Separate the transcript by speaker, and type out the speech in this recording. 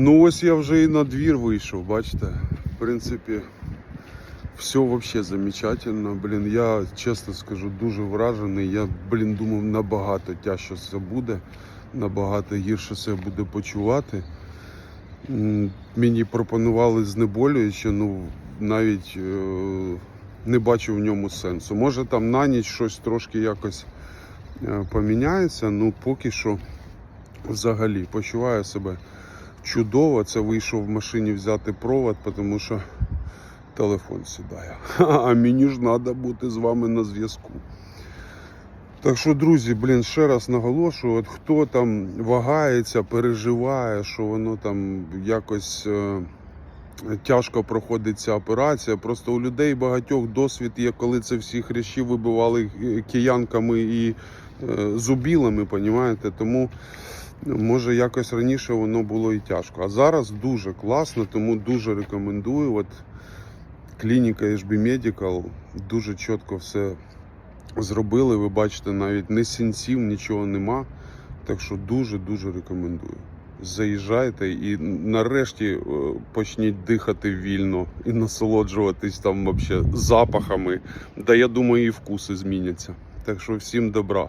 Speaker 1: Ну ось я вже і на двір вийшов, бачите. В принципі, все вообще замечательно. Блін, я чесно скажу, дуже вражений. Я, блін, думав, набагато тяжче це буде, набагато гірше себе буде почувати. Мені пропонували знеболююче, ну навіть е, не бачу в ньому сенсу. Може там на ніч щось трошки якось е, поміняється, ну поки що взагалі почуваю себе чудово. Це вийшов в машині взяти провод, тому що телефон сідає. А мені ж треба бути з вами на зв'язку. Так що, друзі, блін, ще раз наголошую, от хто там вагається, переживає, що воно там якось е, тяжко проходить ця операція. Просто у людей багатьох досвід є, коли це всі хрящі вибивали е, киянками і е, зубілами, понімаєте? Тому може якось раніше воно було і тяжко. А зараз дуже класно, тому дуже рекомендую. От клініка HB Medical дуже чітко все зробили. Ви бачите, навіть не сінців, нічого нема. Так що дуже-дуже рекомендую. Заїжджайте і нарешті е, почніть дихати вільно і насолоджуватись там вообще запахами. Да я думаю, і вкуси зміняться. Так що всім добра.